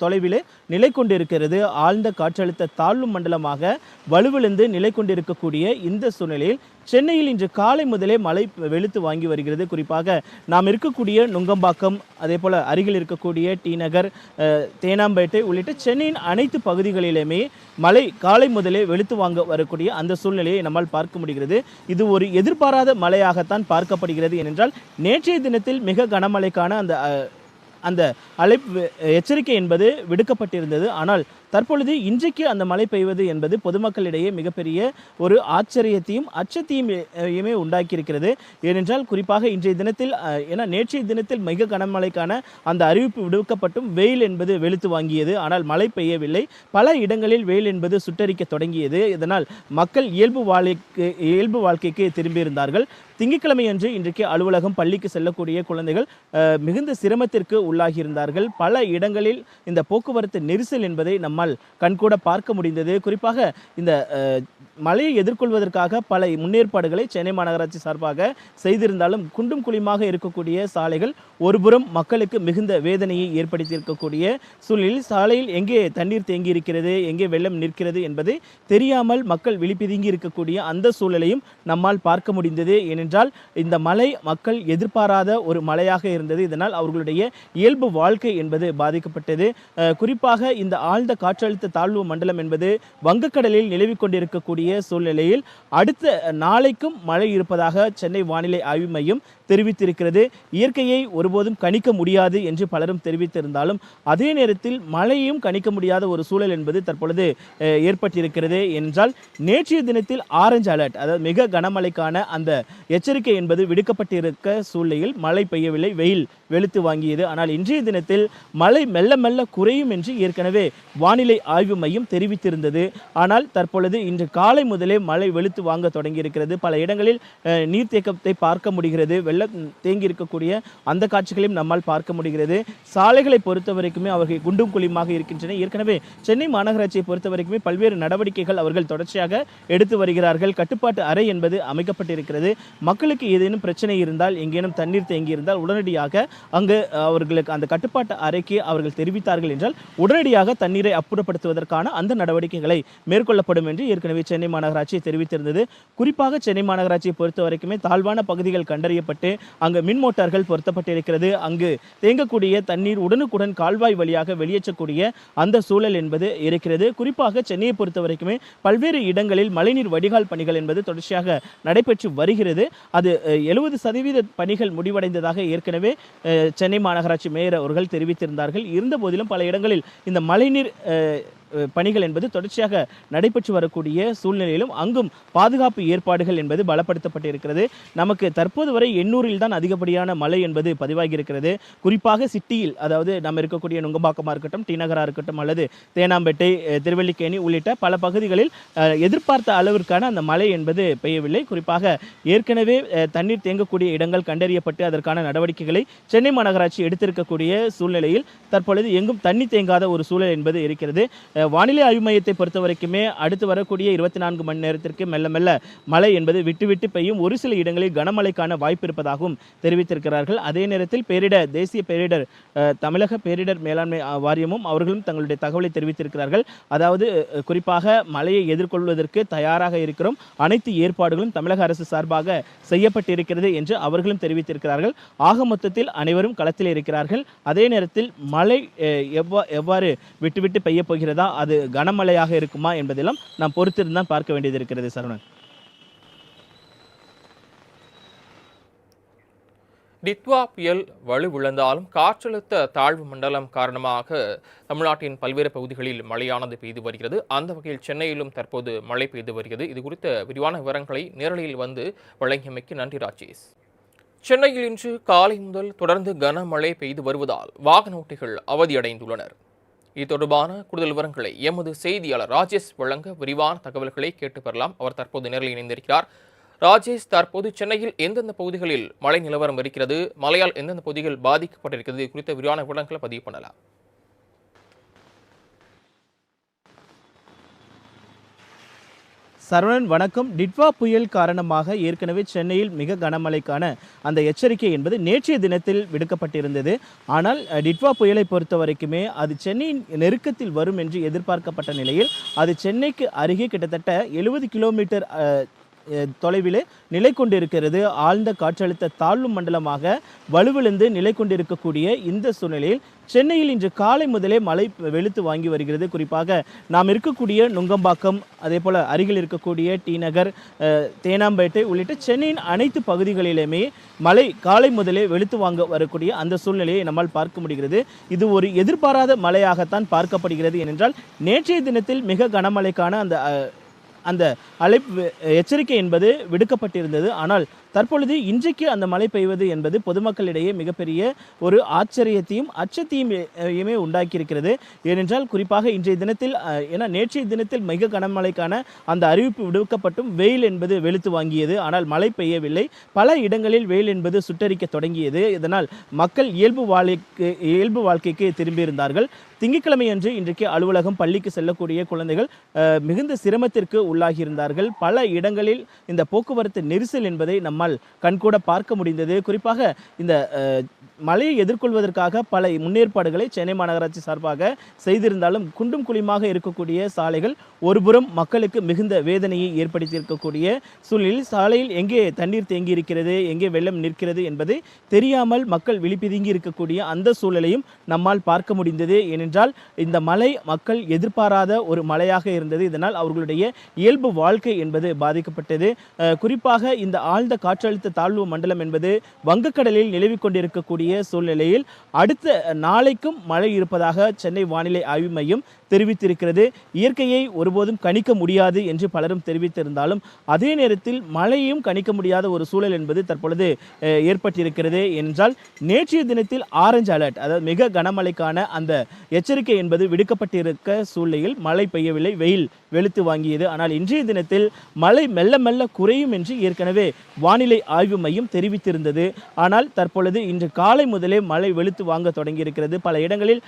தொலைவிலே நிலை கொண்டிருக்கிறது. ஆழ்ந்த காற்றழுத்த தாழ்வு மண்டலமாக வலுவிழந்து நிலை கொண்டிருக்கக்கூடிய இந்த சூழ்நிலையில் சென்னையில் இன்று காலை முதலே மழை வெளுத்து வாங்கி வருகிறது. குறிப்பாக நாம் இருக்கக்கூடிய நுங்கம்பாக்கம் அதே போல் அருகில் இருக்கக்கூடிய டி நகர் தேனாம்பேட்டை உள்ளிட்ட சென்னையின் அனைத்து பகுதிகளிலுமே மழை காலை முதலே வெளுத்து வாங்க வரக்கூடிய அந்த சூழ்நிலையை நம்மால் பார்க்க முடிகிறது. இது ஒரு எதிர்பாராத மழையாகத்தான் பார்க்கப்படுகிறது. ஏனென்றால் நேற்றைய தினத்தில் மிக கனமழைக்கான அந்த அந்த அழைப்பு எச்சரிக்கை என்பது விடுக்கப்பட்டிருந்தது. ஆனால் தற்பொழுது இன்றைக்கு அந்த மழை பெய்வது என்பது பொதுமக்களிடையே மிகப்பெரிய ஒரு ஆச்சரியத்தையும் அச்சத்தையும் உண்டாக்கியிருக்கிறது. ஏனென்றால் குறிப்பாக இன்றைய தினத்தில் ஏன்னா நேற்றைய தினத்தில் மிக கனமழைக்கான அந்த அறிவிப்பு விடுக்கப்பட்டும் வெயில் என்பது வெளுத்து வாங்கியது. ஆனால் மழை பெய்யவில்லை. பல இடங்களில் வெயில் என்பது சுட்டரிக்க தொடங்கியது. இதனால் மக்கள் இயல்பு வாழ்க்கைக்கு இயல்பு வாழ்க்கைக்கு திரும்பியிருந்தார்கள். திங்கட்கிழமை அன்று இன்றைக்கு அலுவலகம் பள்ளிக்கு செல்லக்கூடிய குழந்தைகள் மிகுந்த சிரமத்திற்கு உள்ளாகியிருந்தார்கள். பல இடங்களில் இந்த போக்குவரத்து நெரிசல் என்பதை நம்மால் கண்கூட பார்க்க முடிந்தது. குறிப்பாக இந்த மழையை எதிர்கொள்வதற்காக பல முன்னேற்பாடுகளை சென்னை மாநகராட்சி சார்பாக செய்திருந்தாலும் குண்டும் குழியுமாக இருக்கக்கூடிய சாலைகள் ஒருபுறம் மக்களுக்கு மிகுந்த வேதனையை ஏற்படுத்தியிருக்கக்கூடிய சூழ்நிலையில் சாலையில் எங்கே தண்ணீர் தேங்கி இருக்கிறது எங்கே வெள்ளம் நிற்கிறது என்பது தெரியாமல் மக்கள் விழிப்பிதுங்கி இருக்கக்கூடிய அந்த சூழலையும் நம்மால் பார்க்க முடிந்தது. ஏனென்றால் இந்த மழை மக்கள் எதிர்பாராத ஒரு மழையாக இருந்தது. இதனால் அவர்களுடைய இயல்பு வாழ்க்கை என்பது பாதிக்கப்பட்டது. குறிப்பாக இந்த ஆழ்ந்த காற்றழுத்த தாழ்வு மண்டலம் என்பது வங்கக்கடலில் நிலவிக் கொண்டிருக்கக்கூடிய சூழ்நிலையில் அடுத்த நாளைக்கும் மழை இருப்பதாக சென்னை வானிலை ஆய்வு மையம் தெரிவித்திருக்கிறது. இயற்கையை ஒருபோதும் கணிக்க முடியாது என்று பலரும் தெரிவித்திருந்தாலும் அதே நேரத்தில் மழையும் கணிக்க முடியாத ஒரு சூழல் என்பது தற்பொழுது ஏற்பட்டிருக்கிறது என்றால் நேற்றைய தினத்தில் ஆரஞ்சு அலர்ட் அதாவது மிக கனமழைக்கான அந்த எச்சரிக்கை என்பது விடுக்கப்பட்டிருக்க சூழ்நிலையில் மழை பெய்யவில்லை வெயில் வெளுத்து வாங்கியது. ஆனால் இன்றைய தினத்தில் மழை மெல்ல மெல்ல குறையும் என்று ஏற்கனவே வானிலை ஆய்வு மையம் தெரிவித்திருந்தது. ஆனால் தற்பொழுது இன்று காலை முதலே மழை வெளுத்து வாங்க தொடங்கியிருக்கிறது. பல இடங்களில் அஹ், நீர்த்தேக்கத்தை பார்க்க முடிகிறது. வெள்ளம் தேங்கி இருக்கக்கூடிய அந்த காட்சிகளையும் நம்மால் பார்க்க முடிகிறது. சாலைகளை பொறுத்த வரைக்குமே அவர்கள் குண்டும் குழியுமாக இருக்கின்றன. ஏற்கனவே சென்னை மாநகராட்சியை பொறுத்த வரைக்குமே பல்வேறு நடவடிக்கைகள் அவர்கள் தொடர்ச்சியாக எடுத்து வருகிறார்கள். கட்டுப்பாட்டு அறை என்பது அமைக்கப்பட்டிருக்கிறது. மக்களுக்கு ஏதேனும் பிரச்சனை இருந்தால் எங்கேனும் தண்ணீர் தேங்கி இருந்தால் உடனடியாக அங்கு அவர்களுக்கு அந்த கட்டுப்பாட்டு அறைக்கு அவர்கள் தெரிவித்தார்கள் என்றால் உடனடியாக தண்ணீரை அப்புறப்படுத்துவதற்கான அந்த நடவடிக்கைகளை மேற்கொள்ளப்படும் என்று ஏற்கனவே சென்னை மாநகராட்சி தெரிவித்திருந்தது. குறிப்பாக சென்னை மாநகராட்சியை பொறுத்த வரைக்குமே தாழ்வான பகுதிகள் கண்டறியப்பட்டு அங்கு மின் மோட்டார்கள் பொருத்தப்பட்டிருக்கிறது. அங்கு தேங்கக்கூடிய தண்ணீர் உடனுக்குடன் கால்வாய் வழியாக வெளியேற்றக்கூடிய அந்த சூழல் என்பது இருக்கிறது. குறிப்பாக சென்னையை பொறுத்த வரைக்குமே பல்வேறு இடங்களில் மழைநீர் வடிகால் பணிகள் என்பது தொடர்ச்சியாக நடைபெற்று வருகிறது. அது எழுபது சதவீத பணிகள் முடிவடைந்ததாக ஏற்கனவே சென்னை மாநகராட்சி மேயர் அவர்கள் தெரிவித்திருந்தார்கள். இருந்த போதிலும் பல இடங்களில் இந்த மழைநீர் பணிகள் என்பது தொடர்ச்சியாக நடைபெற்று வரக்கூடிய சூழ்நிலையிலும் அங்கும் பாதுகாப்பு ஏற்பாடுகள் என்பது பலப்படுத்தப்பட்டிருக்கிறது. நமக்கு தற்போது வரை எண்ணூரில் தான் அதிகப்படியான மழை என்பது பதிவாகி இருக்கிறது குறிப்பாக சிட்டியில் அதாவது நம்ம இருக்கக்கூடிய நுங்கம்பாக்கமாக இருக்கட்டும் டி நகராக இருக்கட்டும் அல்லது தேனாம்பேட்டை திருவள்ளிக்கேணி திருவல்லிக்கேணி உள்ளிட்ட பல பகுதிகளில் எதிர்பார்த்த அளவிற்கான அந்த மழை என்பது பெய்யவில்லை. குறிப்பாக ஏற்கனவே தண்ணீர் தேங்கக்கூடிய இடங்கள் கண்டறியப்பட்டு அதற்கான நடவடிக்கைகளை சென்னை மாநகராட்சி எடுத்திருக்கக்கூடிய சூழ்நிலையில் தற்பொழுது எங்கும் தண்ணி தேங்காத ஒரு சூழல் என்பது இருக்கிறது. வானிலை ஆய்வு மையத்தை பொறுத்த வரைக்குமே அடுத்து வரக்கூடிய இருபத்தி நான்கு மணி நேரத்திற்கு மெல்ல மெல்ல மழை என்பது விட்டு விட்டு பெய்யும் ஒரு சில இடங்களில் கனமழைக்கான வாய்ப்பு இருப்பதாகவும் தெரிவித்திருக்கிறார்கள். அதே நேரத்தில் பேரிடர் தேசிய பேரிடர் தமிழக பேரிடர் மேலாண்மை வாரியமும் அவர்களும் தங்களுடைய தகவலை தெரிவித்திருக்கிறார்கள். அதாவது குறிப்பாக மழையை எதிர்கொள்வதற்கு தயாராக இருக்கிறோம். அனைத்து ஏற்பாடுகளும் தமிழக அரசு சார்பாக செய்யப்பட்டிருக்கிறது என்று அவர்களும் தெரிவித்திருக்கிறார்கள். ஆக மொத்தத்தில் அனைவரும் களத்தில் இருக்கிறார்கள். அதே நேரத்தில் மழை எவ்வா எவ்வாறு விட்டு விட்டு பெய்யப் போகிறதா அது கனமழையாக இருக்குமா என்பதெல்லாம் நாம் பொறுத்திருந்தான் பார்க்க வேண்டியது இருக்கிறது சரவணன். டித்வா புயல் வலுவிழந்தாலும் காற்றழுத்த தாழ்வு மண்டலம் காரணமாக தமிழ்நாட்டின் பல்வேறு பகுதிகளில் மழையானது பெய்து வருகிறது. அந்த வகையில் சென்னையிலும் தற்போது மழை பெய்து வருகிறது. இது குறித்த விரிவான விவரங்களை நேரலையில் வந்து வழங்கியமைக்கு நன்றி ராஜேஷ். சென்னையில் இன்று காலை முதல் தொடர்ந்து கனமழை பெய்து வருவதால் வாகன ஓட்டிகள் அவதியடைந்துள்ளனர். இது தொடர்பான கூடுதல் விவரங்களை எமது செய்தியாளர் ராஜேஷ் வழங்க விரிவான தகவல்களை கேட்டு பெறலாம். அவர் தற்போது நேரில் இணைந்திருக்கிறார். ராஜேஷ் தற்போது சென்னையில் எந்தெந்த பகுதிகளில் மழை நிலவரம் இருக்கிறது? மழையால் எந்தெந்த பகுதிகள் பாதிக்கப்பட்டிருக்கிறது? குறித்த விரிவான விவரங்களை பதிவு பண்ணலாம். சரவணன் வணக்கம். டிட்வா புயல் காரணமாக ஏற்கனவே சென்னையில் மிக கனமழைக்கான அந்த எச்சரிக்கை என்பது நேற்றைய தினத்தில் விடுக்கப்பட்டிருந்தது. ஆனால் டிட்வா புயலை பொறுத்த வரைக்குமே அது சென்னையின் நெருக்கத்தில் வரும் என்று எதிர்பார்க்கப்பட்ட நிலையில் அது சென்னைக்கு அருகே கிட்டத்தட்ட எழுபது கிலோமீட்டர் தொலைவிலே நிலை கொண்டிருக்கிறது. ஆழ்ந்த காற்றழுத்த தாழ்வு மண்டலமாக வலுவிழந்து நிலை கொண்டிருக்கக்கூடிய இந்த சூழ்நிலையில் சென்னையில் இன்று காலை முதலே மழை வெளுத்து வாங்கி வருகிறது. குறிப்பாக நாம் இருக்கக்கூடிய நுங்கம்பாக்கம் அதே போல் அருகில் இருக்கக்கூடிய டி நகர் தேனாம்பேட்டை உள்ளிட்ட சென்னையின் அனைத்து பகுதிகளிலுமே மழை காலை முதலே வெளுத்து வாங்க வரக்கூடிய அந்த சூழ்நிலையை நம்மால் பார்க்க முடிகிறது. இது ஒரு எதிர்பாராத மழையாகத்தான் பார்க்கப்படுகிறது. ஏனென்றால் நேற்றைய தினத்தில் மிக கனமழைக்கான அந்த அந்த அழைப்பு எச்சரிக்கை என்பது விடுக்கப்பட்டிருந்தது. ஆனால் தற்பொழுது இன்றைக்கு அந்த மழை பெய்வது என்பது பொதுமக்களிடையே மிகப்பெரிய ஒரு ஆச்சரியத்தையும் அச்சத்தையும் உண்டாக்கியிருக்கிறது. ஏனென்றால் குறிப்பாக இன்றைய தினத்தில் ஏன்னா நேற்றைய தினத்தில் மிக கனமழைக்கான அந்த அறிவிப்பு விடுக்கப்பட்டும் வெயில் என்பது வெளுத்து வாங்கியது. ஆனால் மழை பெய்யவில்லை. பல இடங்களில் வெயில் என்பது சுட்டரிக்க தொடங்கியது. இதனால் மக்கள் இயல்பு வாழ்க்கை இயல்பு வாழ்க்கைக்கு திரும்பியிருந்தார்கள். திங்கட்கிழமை அன்று இன்றைக்கு அலுவலகம் பள்ளிக்கு செல்லக்கூடிய குழந்தைகள் மிகுந்த சிரமத்திற்கு உள்ளாகியிருந்தார்கள். பல இடங்களில் இந்த போக்குவரத்து நெரிசல் என்பதை நம்மால் கண்கூட பார்க்க முடிந்தது. குறிப்பாக இந்த மழையை எதிர்கொள்வதற்காக பல முன்னேற்பாடுகளை சென்னை மாநகராட்சி சார்பாக செய்திருந்தாலும் குண்டும் குழியுமாக இருக்கக்கூடிய சாலைகள் ஒருபுறம் மக்களுக்கு மிகுந்த வேதனையை ஏற்படுத்தியிருக்கக்கூடிய சூழலில் சாலையில் எங்கே தண்ணீர் தேங்கி இருக்கிறது எங்கே வெள்ளம் நிற்கிறது என்பது தெரியாமல் மக்கள் விழிப்பிதுங்கி இருக்கக்கூடிய அந்த சூழலையும் நம்மால் பார்க்க முடிந்தது. ஏனென்றால் இந்த மழை மக்கள் எதிர்பாராத ஒரு மழையாக இருந்தது. இதனால் அவர்களுடைய இயல்பு வாழ்க்கை என்பது பாதிக்கப்பட்டது. குறிப்பாக இந்த ஆழ்ந்த காற்றழுத்த தாழ்வு மண்டலம் என்பது வங்கக்கடலில் நிலவிக் கொண்டிருக்கக்கூடிய சூழ்நிலையில் அடுத்த நாளைக்கும் மழை இருப்பதாக சென்னை வானிலை ஆய்வு மையம் தெரிவித்திருக்கிறது. இயற்கையை ஒருபோதும் கணிக்க முடியாது என்று பலரும் தெரிவித்திருந்தாலும் அதே நேரத்தில் மழையும் கணிக்க முடியாத ஒரு சூழல் என்பது தற்பொழுது ஏற்பட்டிருக்கிறது என்றால் நேற்றைய தினத்தில் ஆரஞ்சு அலர்ட் அதாவது மிக கனமழைக்கான அந்த எச்சரிக்கை என்பது விடுக்கப்பட்டிருக்க சூழ்நிலையில் மழை பெய்யவில்லை வெயில் வெளுத்து வாங்கியது. ஆனால் இன்றைய தினத்தில் மழை மெல்ல மெல்ல குறையும் என்று ஏற்கனவே வானிலை ஆய்வு மையம் தெரிவித்திருந்தது. ஆனால் தற்பொழுது இன்று காலை முதலே மழை வெளுத்து வாங்க தொடங்கியிருக்கிறது. பல இடங்களில்